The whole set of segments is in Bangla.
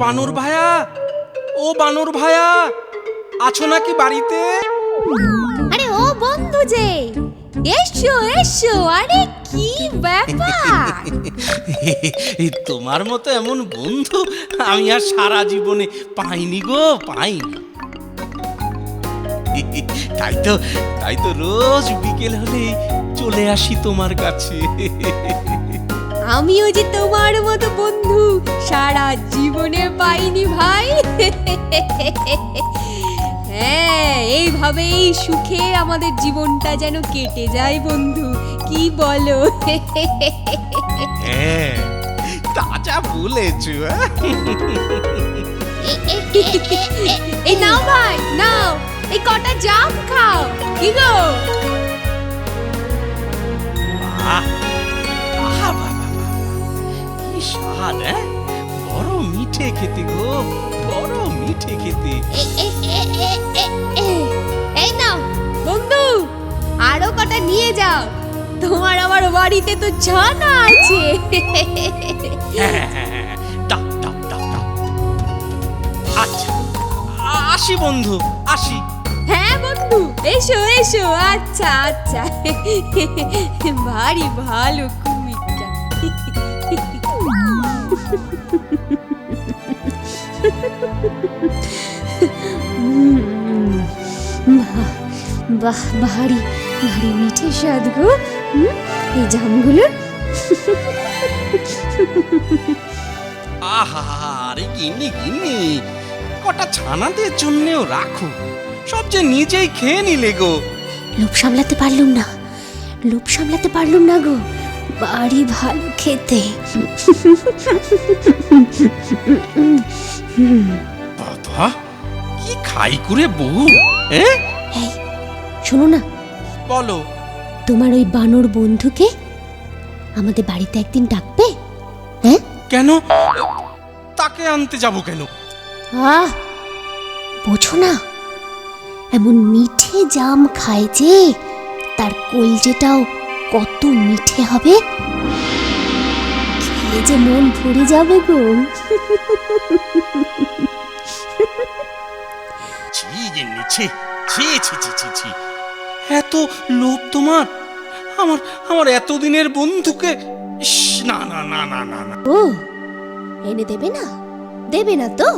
বানর ভায়া? ও বানর ভায়া আছো নাকি বাড়িতে? আরে ও বন্ধু যে এসো এসো আরে কি ব্যাপার? তোমার মতো এমন বন্ধু আমি আর সারা জীবনে পাইনি গো পাইনি। তাই তো তাই তো রোজ বিকেল হলে চলে আসি তোমার কাছে। আমিও যে তোমার মতো বন্ধু সারা জীবনে পাইনি ভাই হ্যাঁ এইভাবেই সুখে আমাদের জীবনটা যেন কেটে যায় বন্ধু কি বলো হ্যাঁ তাজা বলেছ? এই নাও ভাই নাও এই কটা জাম খাও কি গো! আহা, স্বাদ হ্যাঁ? বড় মিঠে খেতে গো বড় মিঠে খেতে। এই নাও বন্ধু আরও কটা নিয়ে যাও। তোমার আমার বাড়িতে তো ছানা আছে। আচ্ছা আসি বন্ধু আসি। হ্যাঁ বন্ধু এসো এসো আচ্ছা আচ্ছা। ভারী ভালো বাহ ভারী ভারী মিঠে স্বাদ গো। এই জামগুলোর। আহা আরে গিন্নি গিন্নি কটা ছানাদের জন্যেও রাখো। সব যে নিজেই খেয়ে নিলে গো। লোভ সামলাতে পারলুম না লোভ সামলাতে পারলুম না গো। বাড়ি ভালো খেতে। বাবা কি খাই করে বউ এই শোনো না। বলো। তোমার ওই বানর বন্ধুকে আমাদের বাড়িতে একদিন ডাকবে? হ্যাঁ? কেন? তাকে আনতে যাব কেন? আহ বোঝো না। এমন মিঠে জাম খায় যে তার কলজেটাও কত মিঠে হবে? খেলে যে মন ভরে যাবে গো। ছি গিন্নি ছি ছি ছি ছি ছি ছি। এত লোভ তোমার? আমার আমার এতদিনের বন্ধুকে? ইস, না না না না না না। ও এনে দেবে না? দেবে না তো?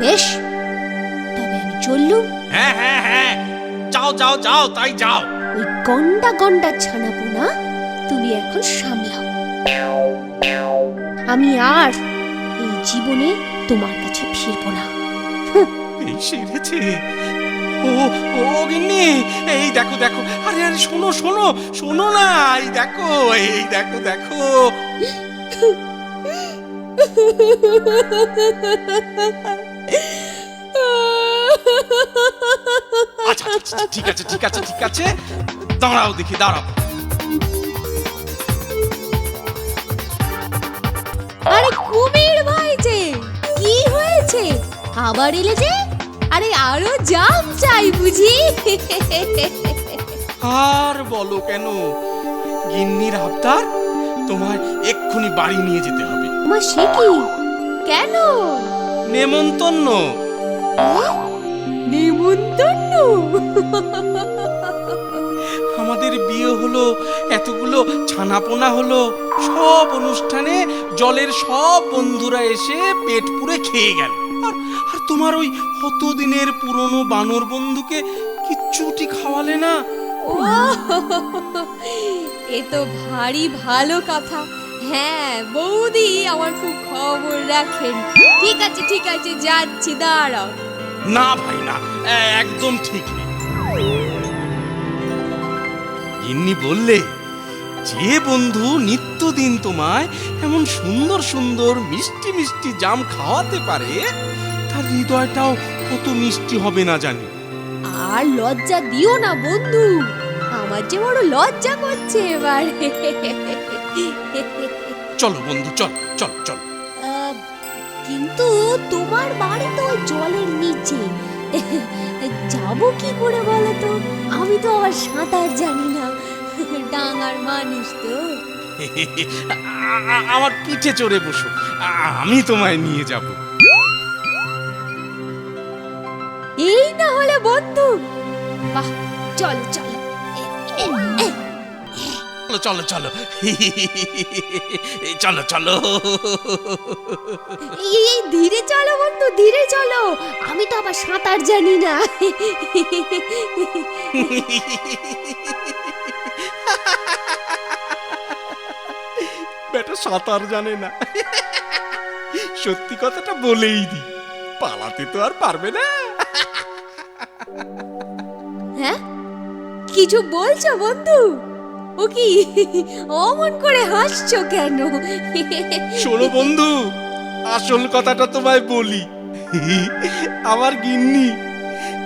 বেশ তবে আমি চললুম। হ্যাঁ হ্যাঁ হ্যাঁ। যাও যাও যাও তাই যাও। ওই গন্ডা গন্ডা ছানাপোনা তুমি এখন সামলাও। আমি আর এই জীবনে তোমার কাছে ফিরবো না। সেরেছে। ও ও গিন্নি এই দেখো দেখো। আরে আরে শোনো শোনো শোনো না এই দেখো এই দেখো দেখো। আচ্ছা আচ্ছা, আচ্ছা, ঠিক আছে ঠিক আছে ঠিক আছে। দাঁড়াও দেখি দাঁড়াও। আরে কুমির ভাই যে কি হয়েছে? আবার এলে যে? আরে আরও জাম চাই বুঝি। আর বলো কেন? গিন্নির আবদার তোমায় এক্ষুনি বাড়ি নিয়ে যেতে হবে। মা সে কি? কেন? নেমন্তন্ন। নিমন্তন্ন আমাদের বিয়ে হলো এতগুলো ছানাপোনা হলো সব অনুষ্ঠানে জলের সব বন্ধুরা এসে পেট পুরে খেয়ে গেল। আর আর তোমার ওই দিনের পুরনো বানর বন্ধুকে কিচ্ছুটি খাওয়ালে না? এ তো ভারী ভালো কথা। হ্যাঁ বৌদি আমার খুব খবর রাখেন। ঠিক আছে ঠিক আছে যাচ্ছি দাঁড়াও। না ভাই না। একদম ঠিক নেই। গিন্নি বললে যে বন্ধু নিত্যদিন তোমায় এমন সুন্দর সুন্দর মিষ্টি মিষ্টি জাম খাওয়াতে পারে তার হৃদয়টাও কত মিষ্টি হবে না জানি। আর লজ্জা দিও না বন্ধু আমার যে বড় লজ্জা করছে এবার। চলো বন্ধু চল চল চল। কিন্তু তোমার বাড়ি তো ওই জলের নিচে। যাব কি করে বলো তো আমি তো আবার সাঁতার জানি না। ডাঙার মানুষ তো। আমার পিঠে চড়ে বসো। আমি তোমায় নিয়ে যাব। এই না হলে বন্ধু। বাহ চল চলো। চলো চলো চলো। চলো চলো। এই এই, ধীরে চলো বন্ধু ধীরে চলো। আমি তো আবার সাঁতার জানি না। বেটা সাঁতার জানে না। সত্যি কথাটা বলেই দি। পালাতে তো আর পারবে না। হ্যাঁ? কিছু বলছো বন্ধু? ও কি? অমন করে হাসছো কেন? শোনো বন্ধু, আসল কথাটা তোমায় বলি। আমার গিন্নি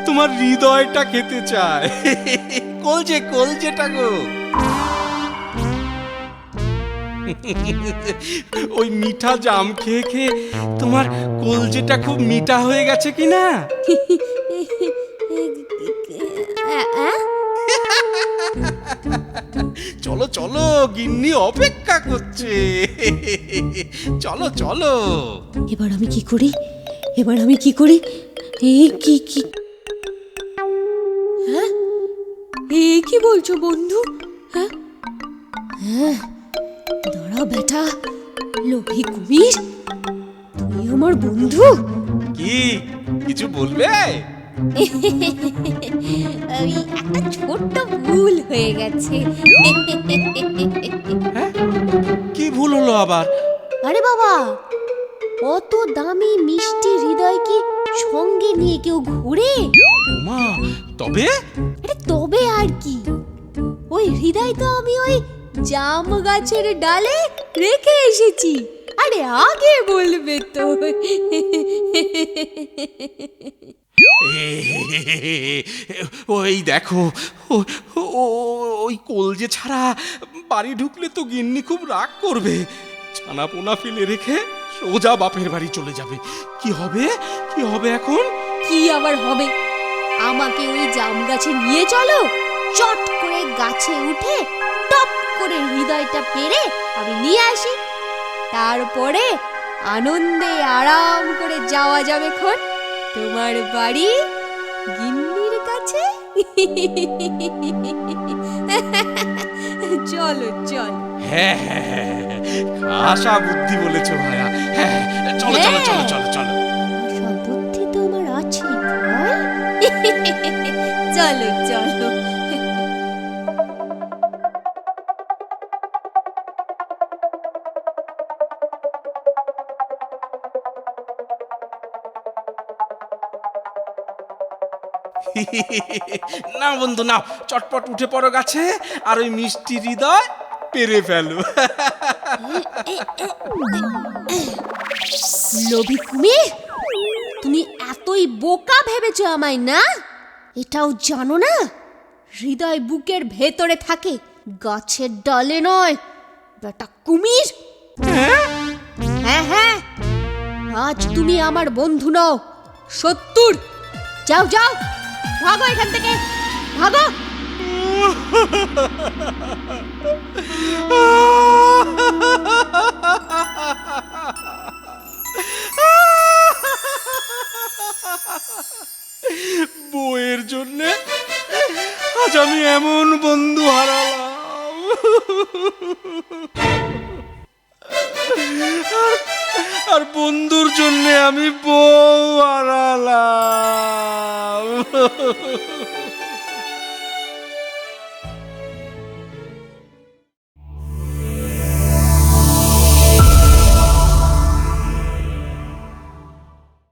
তোমার হৃদয়টা খেতে চায়। কলজে কলজেটা গো। ওই মিঠা জাম খেয়ে খেয়ে তোমার কলজেটা খুব মিঠা হয়ে গেছে কি না চলো চলো গিন্নি অপেক্ষা করছে। চলো চলো। এবার আমি কি করি? এবার আমি কি করি? এই কি কি? হ্যাঁ? এই কি বলছো বন্ধু? হ্যাঁ? হ্যাঁ। দাঁড়া বেটা লোভী কুমির তুই আমার বন্ধু। কি কিছু বলবে? ওই একটা ছোট্ট ভুল হয়ে গেছে। কি ভুল হলো আবার? আরে বাবা অত দামি মিষ্টি হৃদয় কি সঙ্গে নিয়ে কেউ ঘুরে? মা তবে? আরে তবে আর কি? ওই হৃদয় তো আমি ওই জাম গাছের ডালে রেখে এসেছি। আরে আগে বলবে তো। ওই দেখো ওই কলজে ছাড়া বাড়ি ঢুকলে তো গিন্নি খুব রাগ করবে। ছানা পোনা ফেলে রেখে সোজা বাপের বাড়ি চলে যাবে। কি হবে? কি হবে এখন? কি আবার হবে? আমাকে ওই জাম গাছে নিয়ে চলো। চট করে গাছে উঠে টপ করে হৃদয়টা পেরে আমি নিয়ে আসি। তারপরে আনন্দে আরাম করে যাওয়া যাবে খন। তোমার বাড়ি? গিন্নির কাছে? চলো চল। হ্যাঁ হ্যাঁ হ্যাঁ হ্যাঁ। আশা বুদ্ধি বলেছ ভাইয়া হ্যাঁ হ্যাঁ, চলো চলো চলো চলো চলো। সব বুদ্ধি তো আমার আছে চলো চলো। না বন্ধু, নাও, চটপট উঠে পড়ো গাছে, আর ওই মিষ্টি হৃদয় পেরে ফেলো। লোভী কুমির তুমি এতই বোকা ভেবেছ আমায়, না? এটাও জানো না? হৃদয় বুকের ভেতরে থাকে, গাছের ডালে নয়, বেটা কুমির। হ্যাঁ হ্যাঁ আজ তুমি আমার বন্ধু নও, সত্তর। যাও যাও। ভাগো এখান থেকে। ভাগো। আর বন্ধুর জন্য আমি বউ হারালাম